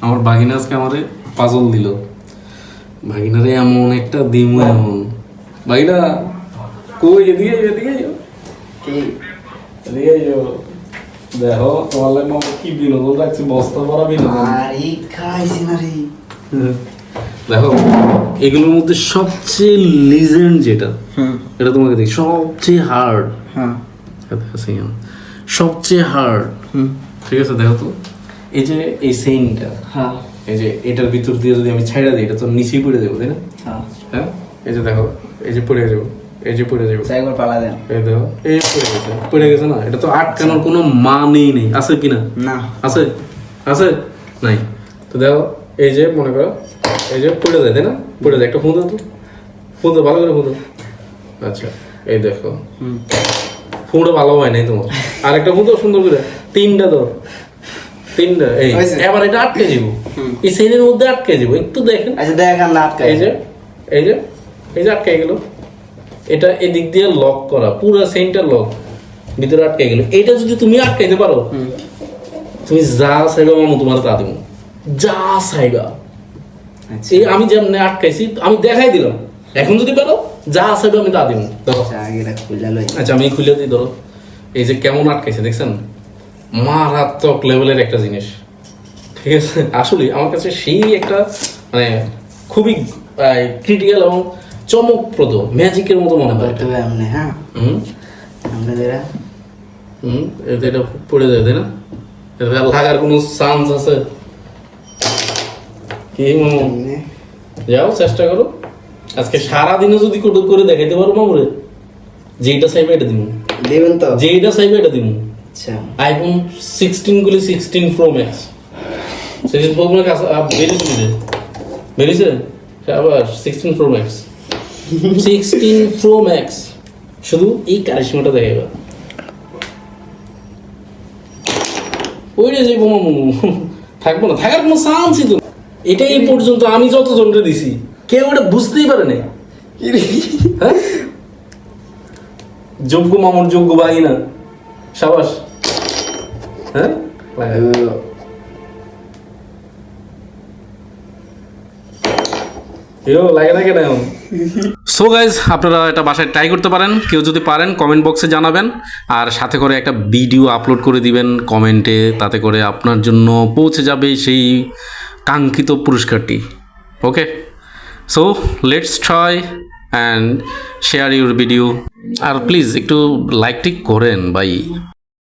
আমার বাগিনা আজকে আমারে পাজল দিল। ভাগিনারে এমন একটা দিমু এমন। বাগিনা কই? এদিকে এদিকে এদিকে। দেখো তোমার লাগে আমার কি বিনোদন রাখছি বস্তা ভরা বিনোদন। দেখো এগুলোর মধ্যে সবচেয়ে লিজেন্ড যেটা এটা তোমাকে দেখি সবচেয়ে হার্ড হ্যাঁ। সবচেয়ে হার্ড হুম। ঠিক আছে দেখো তো। এই যে এই সেইনটা হ্যাঁ। এই যে এটার ভিতর দিয়ে যদি আমি ছাইড়া দিই এটা তো নিচেই পড়ে দেবো তাই না? হ্যাঁ। হ্যাঁ? এই যে দেখো এই যে পড়ে যাব এই যে পড়ে যাব। একবার পালা দেন। এই দেখো এই পড়ে গেছে পড়ে গেছে না? এটা তো আটকানোর কোনো মানেই নেই। আছে কি না? না। আছে? আছে? নাই। তো দেখো এই যে মনে করো এই যে পড়ে যায় তাই না? পড়ে যায় একটা ফুঁদো তো। ফুঁদো ভালো করে ফুঁদো। আচ্ছা এই দেখো। হুম। ফুঁড়ো ভালো হয় নাই তোমার। আর একটা ফুঁদো সুন্দর করে। তিনটা তো তিনটা এই এবার এটা আটকে যাব। এই সেনের মধ্যে আটকে যাব একটু দেখেন। আচ্ছা দেখান না আটকাই এই যে এই যে এই যে আটকে গেল। এটা এদিক দিয়ে লক করা পুরো সেন্টার লক ভিতরে আটকে গেল। এটা যদি তুমি আটকাইতে পারো তুমি যা চাইবা মামু তোমার তা দিব। যা চাইবা। আচ্ছা। এই আমি যেমন আটকাইছি আমি দেখাই দিলাম। এখন যদি পারো যা চাইবা আমি তা দিব। আচ্ছা আচ্ছা আমি খুলে দিই ধরো। এই যে কেমন আটকাইছে দেখছেন? মারাত্মক লেভেলের একটা জিনিস। ঠিক আছে? আসলে আমার কাছে সেই একটা মানে খুবই ক্রিটিক্যাল এবং চমকপ্রদ ম্যাজিকের মতো মনে হয় আমনে হ্যাঁ? হুম? আমনে দেরা হুম? এটা পড়ে যায় তাই না? এটা লাগার কোনো চান্স আছে? কি যাও চেষ্টা করো। আজকে সারাদিনে যদি করে দেখাইতে পারো মামুরে যেটা চাইবে এটা দিব দেবেন তো? যেটা চাইবে এটা দিব আচ্ছা। আইফোন সিক্সটিন গুলি sixteen pro max. Sixteen pro max বেরিয়েছে যে বেরিয়েছে? আবার sixteen pro max. Sixteen pro max. শুধু এই কারিশমাটা দেখাইবা ওইটা যাইবো মামু। থাকব না। থাকার কোনো চান্সই তো এটা এই পর্যন্ত আমি যত জনকে দিছি কেউ ওটা বুঝতেই পারে নাই। হ্যাঁ? যোগ্য মামুর যোগ্য বাহিনা। সাবাস। হ্যাঁ? লাগে না কেন? সো গাইজ আপনারা এটা বাসায় ট্রাই করতে পারেন। কেউ যদি পারেন কমেন্ট বক্সে জানাবেন। আর সাথে করে একটা ভিডিও আপলোড করে দিবেন কমেন্টে তাতে করে আপনার জন্য পৌঁছে যাবে সেই কাঙ্ক্ষিত পুরস্কারটি। Okay so let's try and share your video R please একটু লাইক টিক করেন ভাই।